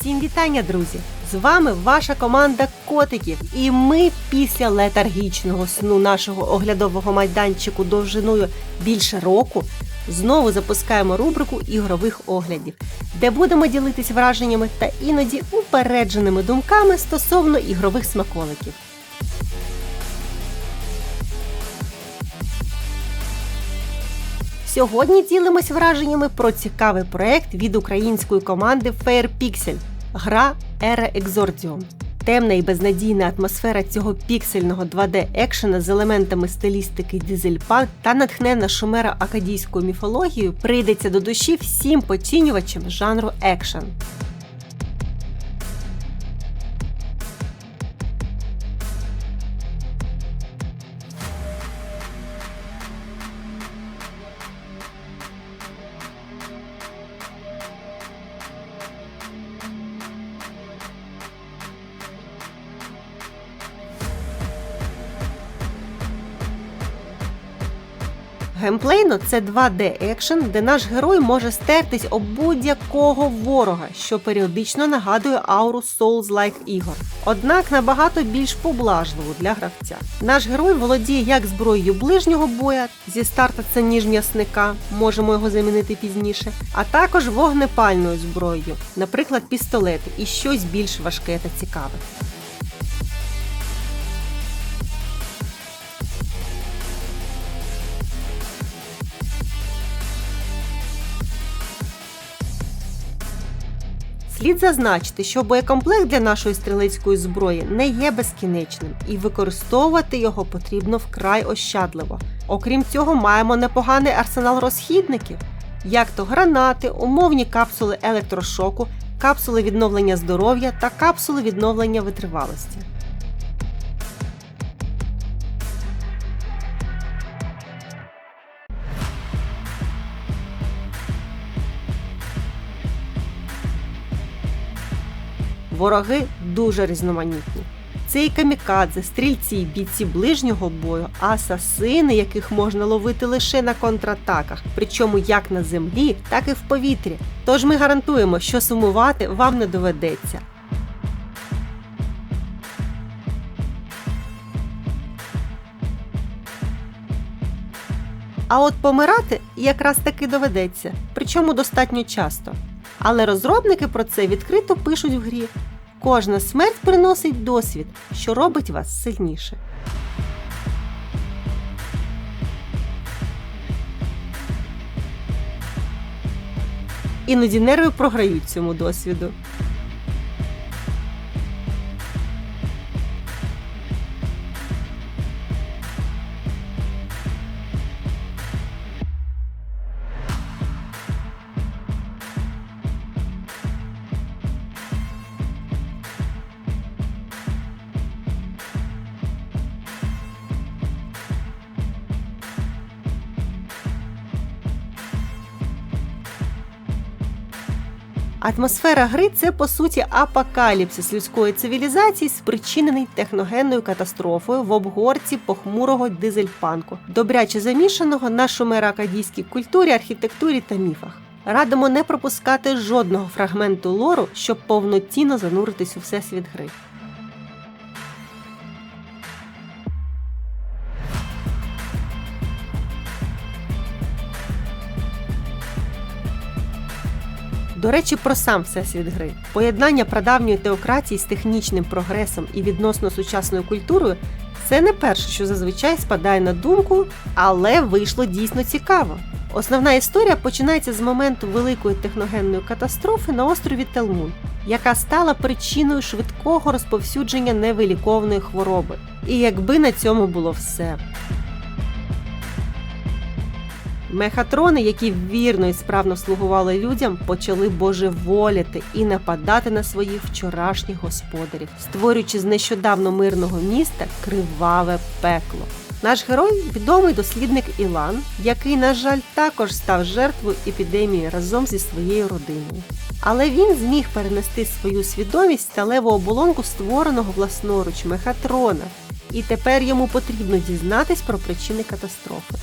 Всім вітання, друзі! З вами ваша команда котиків. І ми після летаргічного сну нашого оглядового майданчику довжиною більше року знову запускаємо рубрику ігрових оглядів, де будемо ділитись враженнями та іноді упередженими думками стосовно ігрових смаколиків. Сьогодні ділимось враженнями про цікавий проект від української команди Fair Pixel – гра Ера Exordium. Темна і безнадійна атмосфера цього піксельного 2D екшена з елементами стилістики дизельпанк та натхнена шумера акадійською міфологією прийдеться до душі всім поцінювачам жанру екшен. Геймплейно це 2D екшен, де наш герой може стертись об будь-якого ворога, що періодично нагадує ауру Souls-like ігор. Однак набагато більш поблажливо для гравця. Наш герой володіє як зброєю ближнього боя, зі старта це ніж м'ясника, можемо його замінити пізніше, а також вогнепальною зброєю, наприклад, пістолети і щось більш важке та цікаве. Слід зазначити, що боєкомплект для нашої стрілецької зброї не є безкінечним, і використовувати його потрібно вкрай ощадливо. Окрім цього, маємо непоганий арсенал розхідників, як то гранати, умовні капсули електрошоку, капсули відновлення здоров'я та капсули відновлення витривалості. Вороги дуже різноманітні. Це і камікадзе, стрільці, бійці ближнього бою, асасини, яких можна ловити лише на контратаках, причому як на землі, так і в повітрі. Тож ми гарантуємо, що сумувати вам не доведеться. А от помирати якраз таки доведеться, причому достатньо часто. Але розробники про це відкрито пишуть в грі. Кожна смерть приносить досвід, що робить вас сильніше. Іноді нерви програють цьому досвіду. Атмосфера гри це по суті апокаліпсис людської цивілізації, спричинений техногенною катастрофою в обгорці похмурого дизельпанку, добряче замішаного на шумеракадійській культурі, архітектурі та міфах. Радимо не пропускати жодного фрагменту лору, щоб повноцінно зануритись у всесвіт гри. До речі, про сам всесвіт гри. Поєднання прадавньої теократії з технічним прогресом і відносно сучасною культурою це не перше, що зазвичай спадає на думку, але вийшло дійсно цікаво. Основна історія починається з моменту великої техногенної катастрофи на острові Телмун, яка стала причиною швидкого розповсюдження невиліковної хвороби. І якби на цьому було все. Мехатрони, які вірно і справно слугували людям, почали божеволіти і нападати на своїх вчорашніх господарів, створюючи з нещодавно мирного міста криваве пекло. Наш герой відомий дослідник Ілан, який, на жаль, також став жертвою епідемії разом зі своєю родиною. Але він зміг перенести свою свідомість в сталеву оболонку створеного власноруч мехатрона, і тепер йому потрібно дізнатись про причини катастрофи.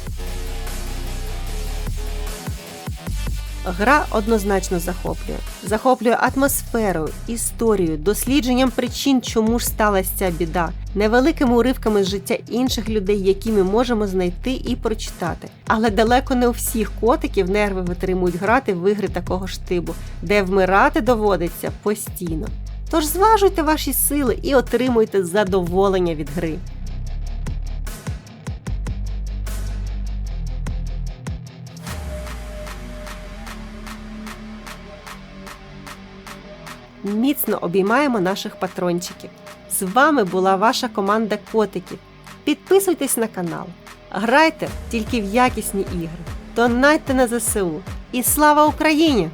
Гра однозначно захоплює. Захоплює атмосферою, історією, дослідженням причин, чому ж сталася ця біда, невеликими уривками з життя інших людей, які ми можемо знайти і прочитати. Але далеко не у всіх котиків нерви витримують грати в ігри такого штибу, де вмирати доводиться постійно. Тож зважуйте ваші сили і отримуйте задоволення від гри. Міцно обіймаємо наших патрончиків. З вами була ваша команда котиків. Підписуйтесь на канал, грайте тільки в якісні ігри, донайте на ЗСУ. І слава Україні!